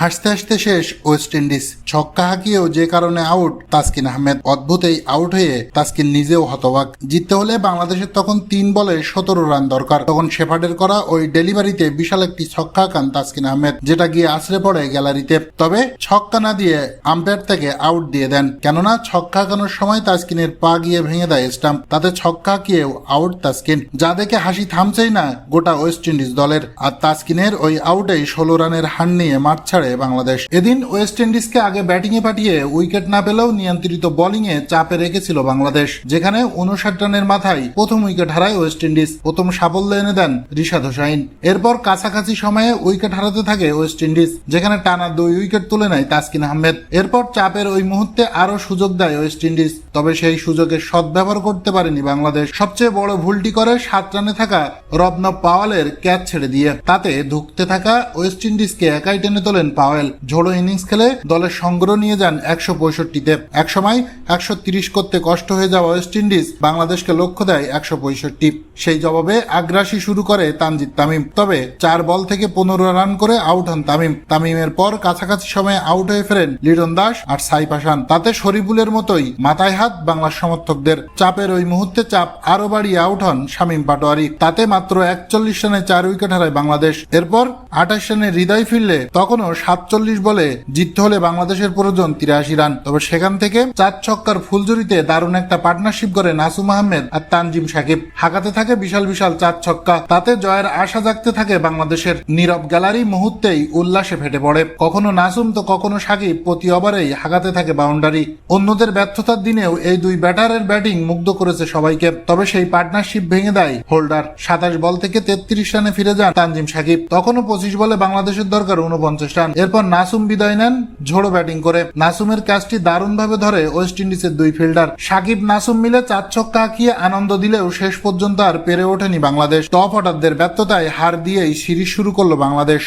হাসতে হাসতে শেষ ওয়েস্ট ইন্ডিজ। ছক্কা হাঁকিয়েও যে কারণে আউট, তাসকিন আহমেদ আউট হয়ে তাসকিন নিজেও হতবাক। জিততে হলে বাংলাদেশের তখন তিন বলে সতেরো রান দরকার। তখন শেফার্ডের করা ওই ডেলিভারিতে বিশাল একটি ছক্কা তাসকিন আহমেদ, যেটা গিয়ে আছড়ে পড়ে গ্যালারিতে। তবে ছক্কা না দিয়ে আম্পায়ার থেকে আউট দিয়ে দেন। কেননা ছক্কা হাঁকানোর সময় তাসকিনের পা গিয়ে ভেঙে দেয় স্টাম্প। তাতে ছক্কা হাঁকিয়েও আউট তাসকিন। যা দেখে হাসি থামছেই না গোটা ওয়েস্ট ইন্ডিজ দলের। আর তাসকিনের ওই আউটেই ষোলো রানের হার নিয়ে মাঠ ছাড়ে বাংলাদেশ। এদিন ওয়েস্ট ইন্ডিজকে আগে ব্যাটিংয়ে পাঠিয়ে উইকেট না পেলেও নিয়ন্ত্রিত বোলিংয়ে চাপে রেখেছিল বাংলাদেশ, যেখানে উনষাট রানের মাথায় প্রথম উইকেট হারায় ওয়েস্ট ইন্ডিজ। প্রথম সাফল্য এনে দেন রিশাদ হোসাইন। এরপর কাছাকাছি সময়ে উইকেট হারাতে থাকে ওয়েস্ট ইন্ডিজ, যেখানে টানা দুই উইকেট তুলে নেয় তাসকিন আহমেদ। এরপর চাপের ওই মুহূর্তে আরও সুযোগ দেয় ওয়েস্ট ইন্ডিজ, তবে সেই সুযোগের সদ্ব্যবহার করতে পারেনি বাংলাদেশ। সবচেয়ে বড় ভুলটি করে সাত রানে থাকা রবনব পাওয়ালের ক্যাচ ছেড়ে দিয়ে, তাতে ধুকতে থাকা ওয়েস্ট ইন্ডিজকে একাই টেনে তোলেন পাওয়েল। ঝোড়ো ইনিংস খেলে দলের সংগ্রহ নিয়ে যান একশো পঁয়ষট্টিতে। একসময় একশো তিরিশ করতে কষ্ট হয়ে যাওয়া ওয়েস্ট ইন্ডিজ বাংলাদেশকে লক্ষ্য দেয় একশো পঁয়ষট্টি। সেই জবাবে আগ্রাসী শুরু করে তানজিদ তামিম। তবে চার বল থেকে পনেরো রান করে আউট হন তামিম। তামিমের পর কাছাকাছি সময়ে আউট হয়ে ফেরেন লিটন দাস আর সাইফ হাসান তাতে শরীফুলের মতোই মাথায় হাত বাংলার সমর্থকদের। চাপের ওই মুহূর্তে চাপ আরও বাড়িয়ে আউট হন শামীম পাটোয়ারি। তাতে মাত্র একচল্লিশ রানে চার উইকেট হারায় বাংলাদেশ। এরপর আঠাশ রানে হৃদয় ফিরলে তখনও সাতচল্লিশ বলে জিততে হলে বাংলাদেশের প্রয়োজন তিরাশি রান। তবে সেখান থেকে চার ছক্কার ফুলজুরিতে দারুণ একটা পার্টনারশিপ করে নাসুম আহমেদ আর তানজিম সাকিব। হাঁকাতে থাকে বিশাল বিশাল চার ছক্কা। তাতে জয়ের আশা জাগতে থাকে বাংলাদেশের নীরব গ্যালারি মুহূর্তেই উল্লাসে ফেটে পড়ে। কখনো নাসুম, তো কখনো সাকিব প্রতি ওভারেই হাঁকাতে থাকে বাউন্ডারি অন্যদের ব্যর্থতার দিনেও এই দুই ব্যাটারের ব্যাটিং মুগ্ধ করেছে সবাইকে। তবে সেই পার্টনারশিপ ভেঙে দেয় হোল্ডার সাতাশ বল থেকে তেত্রিশ রানে ফিরে যান তানজিম সাকিব। তখনও পঁচিশ বলে বাংলাদেশের দরকার উনপঞ্চাশ রান। এরপর নাসুম বিদায় নেন, ঝোড়ো ব্যাটিং করে। নাসুমের ক্যাচটি দারুণভাবে ধরে ওয়েস্ট ইন্ডিজের দুই ফিল্ডার। সাকিব নাসুম মিলে চার ছক্কা আঁকিয়ে আনন্দ দিলেও শেষ পর্যন্ত আর পেরে ওঠেনি বাংলাদেশ। টপ অর্ডারদের ব্যর্থতায় হার দিয়েই সিরিজ শুরু করল বাংলাদেশ।